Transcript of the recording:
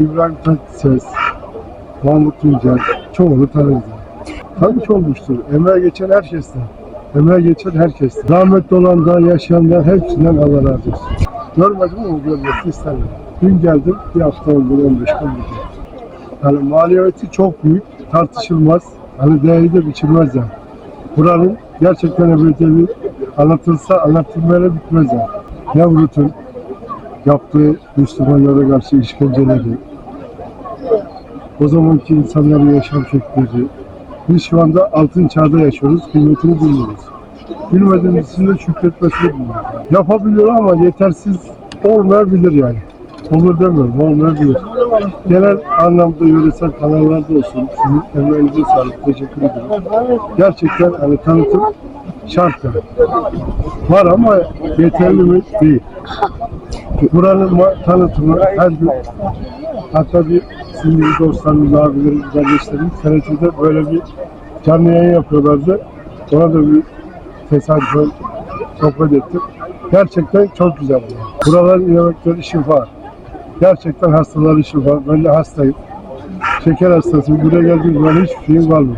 İbrahim Tatlıses, Mahmut Tuncel, çoğunu tanırız. Tabii ki olmuştur. Emeğe geçen herkesten. Emeğe geçen herkesten. Rahmetli olandan, yaşayandan hepsinden Allah razı olsun. Görmedim ama görmesini isterim. Dün geldim, bir hafta oldu, 15 gün oldu. Yani maliyeti çok büyük, tartışılmaz. Hani değeri de biçilmez yani. Buranın gerçekten ebedi anlatılsa anlatılmaya bitmez yani. Nevrut'un yaptığı Müslümanlara karşı işkenceleri, o zamanki insanların yaşam şekilleri. Biz şu anda altın çağda yaşıyoruz, kıymetini bilmiyoruz. Bilmediğimiz için de şükretmesini bilmiyoruz. Yapabiliyor ama yetersiz olmayabilir yani. Olur demiyorum, olmayabilir. Genel anlamda yöresel kanallarda olsun, sizin emeğinize sağlık, teşekkür ederim. Gerçekten hani tanıtım şart. Var ama yeterli mi? Değil. Buranın tanıtımı her gün hatta bir sizin gibi dostlarımız, abilerimiz, kardeşlerimiz TRT'de böyle bir canlı yayın yapıyorlardı. Ona da bir tesadüfen sohbet ettim. Gerçekten çok güzel. Buraların yemekleri şifa. Gerçekten hastaları şifa. Ben de hastayım. Şeker hastasıyım. Buraya geldiğim zaman hiçbir şeyim kalmıyor.